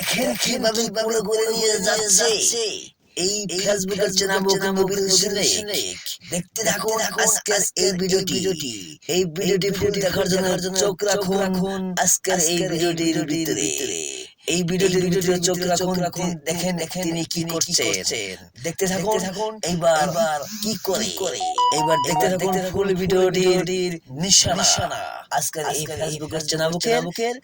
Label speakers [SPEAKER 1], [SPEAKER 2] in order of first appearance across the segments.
[SPEAKER 1] দেখেন কীভাবে পুরো করে নিয়ে যাচ্ছে। এই ফেসবুকের দেখতে থাকুন আজকের এই ভিডিওটি। এই ভিডিওটি ফুল দেখার জন্য চোখ রাখুন আজকের এই ভিডিওটির ভিতরে। এই ভিডিওটির ভিতরে চোখ রাখুন। রাখুন। দেখেন দেখেন তিনি কি করছেন। দেখতে থাকুন থাকুন। এইবার কি করে। এইবার দেখতে থাকুন ফুল ভিডিওটির নিশানা। আজকের এই ফেসবুকের নামকের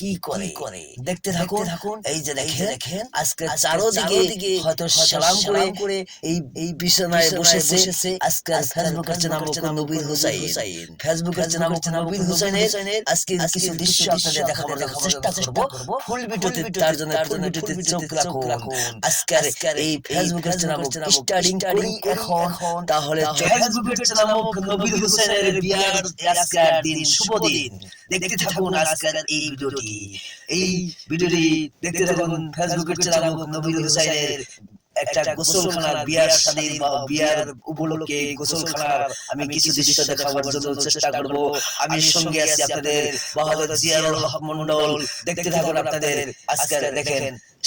[SPEAKER 1] কি করে? করে? দেখতে থাকুন। থাকুন। এই যে দেখেন দেখেন আজকে চারোদিকে হয়তো সালাম করে করে এই এই বিছানায় বসে বসেছে। আজকে ফেসবুকের নাম নবীর হুসাইন। ফেসবুকের নাম হচ্ছে নবীর হুসাইনের আজকে কিছু দৃশ্য আপনাদের দেখাবার চেষ্টা করব। ফুল ভিডিওতে তার জন্য ফুল ভিডিওতে চোখ রাখুন। আজকের এই ফেসবুকের নাম স্টার্টিং করি এখন। তাহলে ফেসবুকের নাম নবীর হুসাইনের বিয়ার আজকের দিন। শুভ দিন। দেখতে থাকুন আজকের এই ভিডিওটি এই ভিডিওটি দেখতে থাকুন ফেসবুকের নবীর একটা গোসলখানার বিয়ার শাদীর বা বিয়ার উপলক্ষে গোসলখানার আমি কিছু দৃশ্য দেখাবার জন্য চেষ্টা করব। আমি সঙ্গে আছি আপনাদের বাহাদুর জিয়ারুল হক মন্ডল দেখতে থাকুন আপনাদের আজকে দেখেন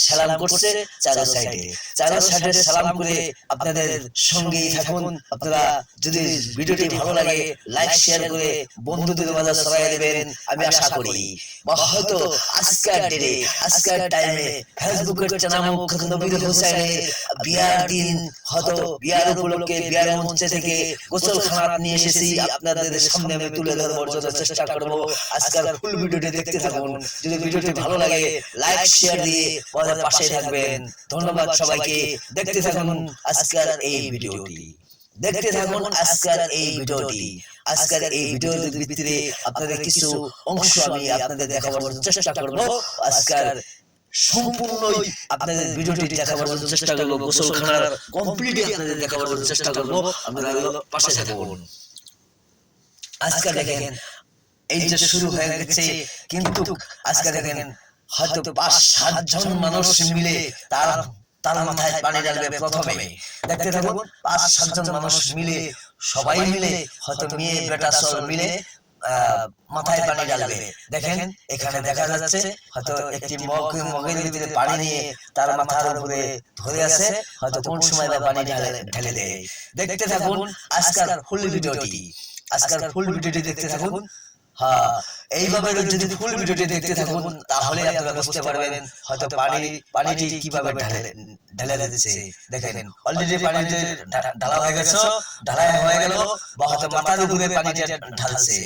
[SPEAKER 1] সালাম করছে চারো সাইডে চারো সাইডে সালাম করে আপনাদের সঙ্গেই থাকুন। আপনারা যদি ভিডিওটি ভালো লাগে লাইক শেয়ার করে বন্ধুদের মাঝে ছড়াই দেবেন। আমি আশা করি বা হয়তো আজকের ডেটে আজকের টাইমে ফেসবুকের নামক নবীর হোসেনের বিয়ার দিন হয়তো বিয়ার উপলক্ষে বিয়ার মঞ্চে থেকে গোসল খানাত নিয়ে এসেছি। আপনাদের সামনে আমি তুলে ধরবার জন্য চেষ্টা করব। আজকের ফুল ভিডিওটি দেখতে থাকুন। যদি ভিডিওটি ভালো লাগে লাইক শেয়ার দিয়ে আমাদের পাশে থাকবেন। ধন্যবাদ সবাইকে। দেখতে থাকুন আজকের এই ভিডিওটি। দেখতে থাকুন আজকের এই ভিডিওটি। আজকের এই ভিডিওর ভিতরে আপনাদের কিছু অংশ আমি আপনাদের দেখাবার চেষ্টা করব। আজকের সম্পূর্ণই আপনাদের ভিডিওটি দেখাবার চেষ্টা করব। গোসলখানার কমপ্লিটলি আপনাদের দেখাবার চেষ্টা করব। পাশে থাকুন। আজকে দেখেন, এই যে শুরু হয়ে গেছে, কিন্তু আজকে দেখেন হয়তো পাঁচ, সাতজন মানুষ মিলে তার তার মাথায় পানি ঢালবে প্রথমে। দেখতে থাকুন, পাঁচ, সাতজন মানুষ মিলে, সবাই মিলে হয়তো মেয়ে, বেটা সব মিলে মাথায় পানি ঢালবে। দেখেন, এখানে দেখা যাচ্ছে, হয়তো একটি মগ মগের ভিতরে পানি নিয়ে তার মাথার উপরে ধরে আছে, হয়তো কোন সময় বা পানি ঢালে, ঢেলে দেয়। দেখতে থাকুন আজকাল ফুল ভিডিওটি। আজকাল ফুল ভিডিওটি দেখতে থাকুন হ্যাঁ এইভাবে যদি ফুল ভিডিওটি দেখতে থাকুন তাহলে আপনারা বুঝতে পারবেন হয়তো পানি পানিটি কীভাবে ঢালে ঢেলে দিচ্ছে দেখেন অলরেডি পানিতে ঢালা হয়ে গেছে ঢালা হয়ে গেল বা হয়তো মাথার উপরে পানিটা ঢালছে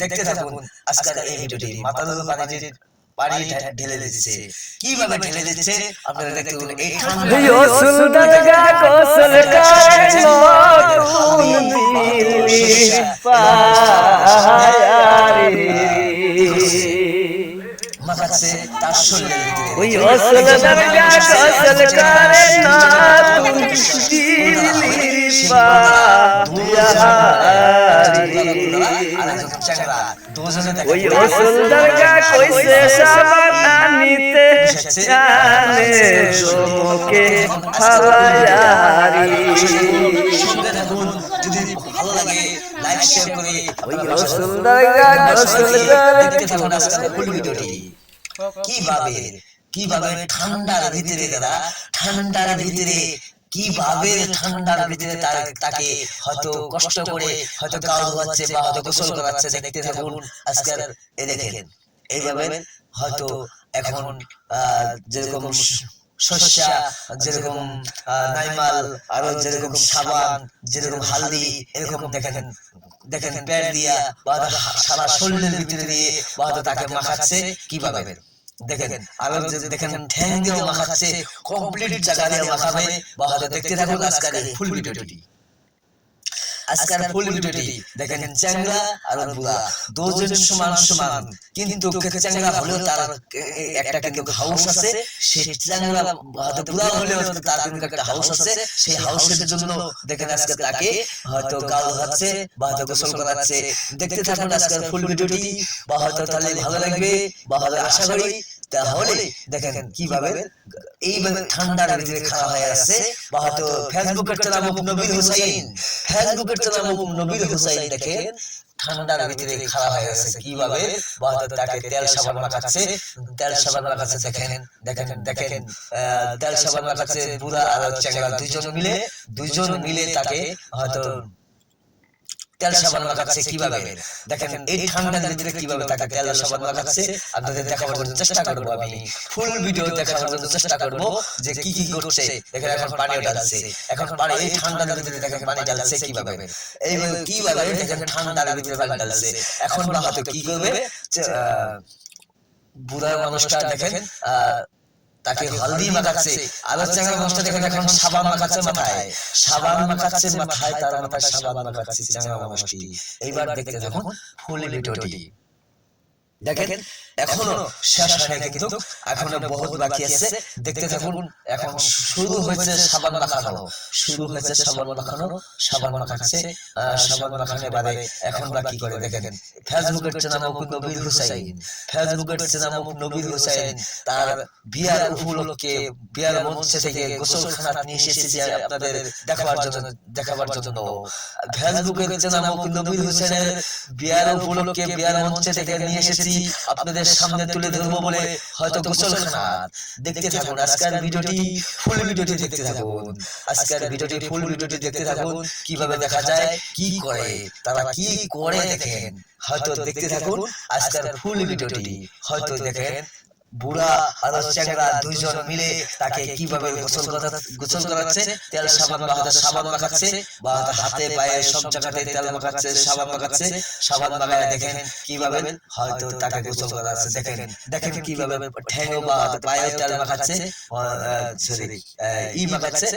[SPEAKER 1] দেখতে থাকুন আজকাল এই ভিডিওটি মাথার উপরে পানিটি পানি ঢেলে দিচ্ছে কীভাবে ঢেলে দিচ্ছে আপনারা দেখতে এই ঠান্ডা
[SPEAKER 2] ওই ওই দরগা কইছে জানে হাওয়ারি
[SPEAKER 1] যদি ভালো লাগে লাইক শেয়ার করে
[SPEAKER 2] ওই রসুল দরগা গোসল করে
[SPEAKER 1] দেখতে থাকুন আজকের ফুল ভিডিওটি কীভাবে কীভাবে ঠান্ডার ভিতরে দাদা? ঠান্ডার ভিতরে, কীভাবে ঠান্ডার ভিতরে তাকে হয়তো কষ্ট করে হয়তো কাউ ধোয়াচ্ছে বা হয়তো গোসল করাচ্ছে দেখতে থাকুন। আজকের এ দেখেন, এইভাবে হয়তো এখন যেরকম শস্যা, যেরকম নাইমাল, আরও যেরকম সাবান, যেরকম হালদি, এরকম দেখেন দেখেন প্যাড দিয়া বা সারা শরীরের ভিতরে দিয়ে বা তাকে মাখাচ্ছে, কীভাবে? দেখেন আর যে দেখেন ঠ্যাং দিয়ে মাখাচ্ছে কমপ্লিট জায়গা দিয়ে মাখাবে বা দেখতে থাকুন আজকের ফুল ভিডিওটি। আজকের ফুল ভিডিওটি দেখেন চ্যাংরা আর বুড়া। দুজন সমান সমান কিন্তু চ্যাংরা হলেও তার একটা কিন্তু হাউস আছে। সেই চ্যাংরা বুড়া হলেও তার কিন্তু একটা হাউস আছে। সেই হাউসের জন্য দেখেন আজকে তাকে হয়তো গাল হচ্ছে বা হয়তো গোসল করাচ্ছে। দেখতে থাকুন আজকের ফুল ভিডিওটি বা হয়তো তাহলে ভালো লাগবে বা হয়তো আশা করি তাহলে দেখেন কীভাবে এইভাবে ঠান্ডার ভিতরে খাওয়া হয়ে আছে বা হয়তো ফেসবুকের নাম নবীর হুসাইন ফেসবুকের নাম নবীর হুসাইন দেখেন ঠান্ডার ভিতরে খারাপ হয়ে গেছে কীভাবে? তাকে তেল সাবান মাখাচ্ছে তেল সাবান মাখাচ্ছে দেখেন দেখেন দেখেন আহ, তেল সাবান মাখাচ্ছে বুড়া আর চ্যাংড়া দুইজন মিলে দুইজন মিলে তাকে হয়তো তেল সাবান মাখাচ্ছে কীভাবে? দেখেন এই ঠান্ডার ভিতরে কীভাবে তাকে তেল সাবান মাখাচ্ছে আপনাদের দেখাবার জন্য চেষ্টা করব আমি। ফুল ভিডিও দেখাবার জন্য চেষ্টা করব যে কি কি করছে। দেখেন এখন পানি ঢালছে। এখন পানি এই ঠান্ডার ভিতরে দেখেন পানি ঢালছে কীভাবে? এইভাবে কীভাবে দেখেন ঠান্ডার ভিতরে পানি ঢালছে। এখন বা হয়তো কি করবে? আহ, বুড়া মানুষটা দেখেন আহ, তাকে হলদি মাখাচ্ছে আলো চাঙা মাস্টার দেখেন এখন সাবান মাখাচ্ছে মাথায়। সাবান মাখাচ্ছে মাথায় তার মাথায় সাবান মাখাচ্ছে চাঙা মানুষটি এইবার দেখতে থাকুন ফুল ভিডিওটি দেখেন এখনও শেষ হয় নাই কিন্তু এখনও বহুত বাকি আছে। দেখতে থাকুন এখন শুরু হয়েছে সাবান মাখানো। শুরু হয়েছে সাবান মাখানো সাবান মাখাচ্ছে সাবান মাখানো বাদে এখন বা কি করে দেখেন। ফেসবুকের নাম নবীর হুসাইন ফেসবুকের নাম নবীর হুসাইন তার বিয়ার উপলক্ষে বিয়ার মঞ্চে থেকে গোসলখানা নিয়ে এসেছে আপনাদের দেখাবার জন্য দেখাবার জন্য। ফেসবুকের নাম নবীর হুসাইনের বিয়ার উপলক্ষে বিয়ার মঞ্চে থেকে নিয়ে এসেছি আপনাদের সামনে তুলে ধরবো বলে হয়তো গোসলখানা দেখতে থাকুন, আজকের ভিডিওটি ফুল ভিডিওটি দেখতে থাকুন। আজকের ভিডিওটি ফুল ভিডিওটি দেখতে থাকুন, কীভাবে দেখা যায়, কি করে, তারা কি করে দেখেন। হয়তো দেখতে থাকুন, আজকের ফুল ভিডিওটি হয়তো দেখেন। বুড়া আর চ্যাংড়া দুইজন মিলে তাকে কীভাবে গোসল গোসল করাচ্ছে? তেল, সাবান হাতে সাবান মাখাচ্ছে বা হাতে, পায়ে সব জায়গাতে তেল মাখাচ্ছে সাবান মাখাচ্ছে সাবান মাখায় দেখেন কীভাবে হয়তো তাকে গোসল করাচ্ছে। দেখেন দেখেন কীভাবে ঠ্যাং বা পায়ে তেল মাখাচ্ছে ই মাখাচ্ছে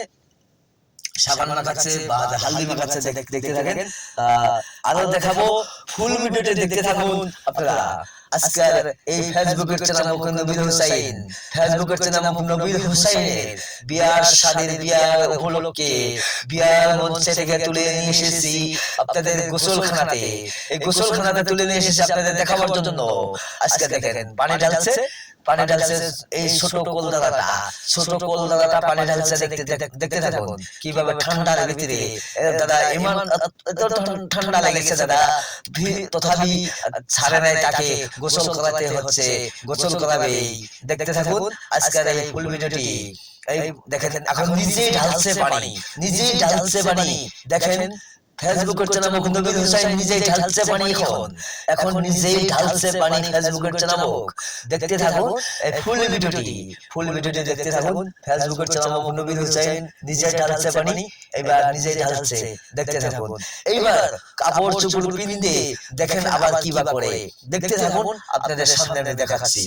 [SPEAKER 1] সাবান মাখাচ্ছে বা হালদি মাখাচ্ছে দেখ- দেখতে থাকেন আরও দেখাবো। ফুল ভিডিওটি দেখতে থাকুন, আপনারা। আজকের এই ফেসবুকের চ্যানেল মুখ নবীদ হুসাইন। ফেসবুকের চ্যানেল মুখ নবীদ হুসাইনের বিয়ার শাদীর বিয়ার উপলক্ষে বিয়ার মঞ্চে থেকে তুলে নিয়ে এসেছি আপনাদের গোসলখানাতে। এই গোসলখানাতে তুলে নিয়ে এসেছি আপনাদের দেখাবার জন্য। আজকে দেখেন পানি ঢালছে। পানি ঢালছে এই ছোট কলদারাটা ছোট কলদারাটা পানি ঢালছে দেখতে দেখতে থাকুন। কীভাবে ঠান্ডার ভিতরে দাদা ঠান- ঠান্ডা লেগেছে দাদা। তথাপি ছাড়ে নাই তাকে। গোসল করাতে হচ্ছে। গোসল করাবেই। দেখতে থাকুন। আজকের এই ফুল ভিডিওটি। এই দেখেন এখন নিজেই ঢালছে পানি। নিজেই ঢালছে পানি। দেখেন ফেসবুকের মুকুন্দ নবীর হুসাইন নিজেই ঢালছে পানি এখন। এখন নিজেই ঢালছে পানি ফেসবুকের দেখতে থাকুন এই ফুল ভিডিওটি। ফুল ভিডিওটি দেখতে থাকুন ফেসবুকের হুসাইন নিজেই ঢালছে পানি এবার নিজেই ঢালছে। দেখতে থাকুন। এইবার কাপড় চোপড় পিন্দে দেখেন আবার কি বা করে। দেখতে থাকুন আপনাদের সামনে আমি দেখাচ্ছি।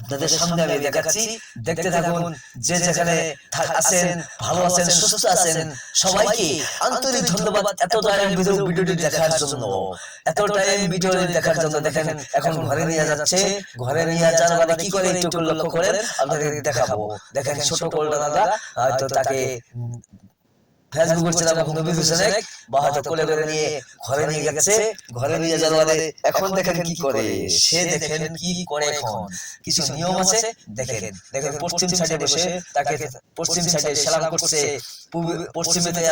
[SPEAKER 1] আপনাদের সামনে আমি দেখাচ্ছি দেখতে থাকুন যে যেখানে আছেন ভালো আছেন সুস্থ আছেন সবাইকে আন্তরিক ধন্যবাদ এত টাইম ভিডিও ভিডিওটি দেখার জন্য এত টাইম ভিডিও দেখার জন্য দেখেন এখন ঘরে নিয়ে যাচ্ছে ঘরে নিয়ে যাওয়ার মানে কি করে একটু লক্ষ্য করেন? আপনাদের দেখাবো। দেখেন ছোট কোলটা দাদা হয়তো তাকে হয়তো কোলে করে নিয়ে ঘরে নিয়ে গেছে, ঘরে নিয়ে যাওয়ার এখন দেখেন কি করে? সে দেখেন কি করে এখন? কিছু নিয়ম আছে? দেখেন দেখেন পশ্চিম সাইডে বসে তাকে পশ্চিম সাইডে সালাম করছে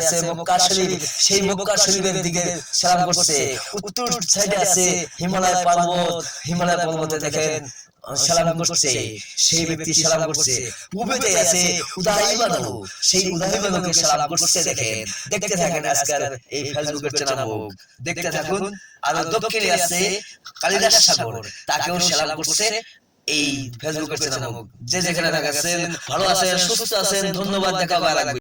[SPEAKER 1] আছে মক্কা শরীফ, সেই মক্কা শরীফের দিকে সালাম করছে, উত্তর সাইডে আছে হিমালয় পর্বত, হিমালয় পর্বতে দেখেন সালাম করছে সেই ব্যক্তি সালাম করছে। আছে সেই সালাম করছে, দেখেন। দেখতে থাকেন আজকাল এই ফেসবুকের চ্যানেল দেখতে থাকুন, আর দক্ষিণে আছে কালিদাস সাগর। তাকেও সালাম করছে এই ফেসবুকের চ্যানেল যে যেখানে থাকেন, ভালো আছেন, সুস্থ আছেন, ধন্যবাদ, দেখা লাগবে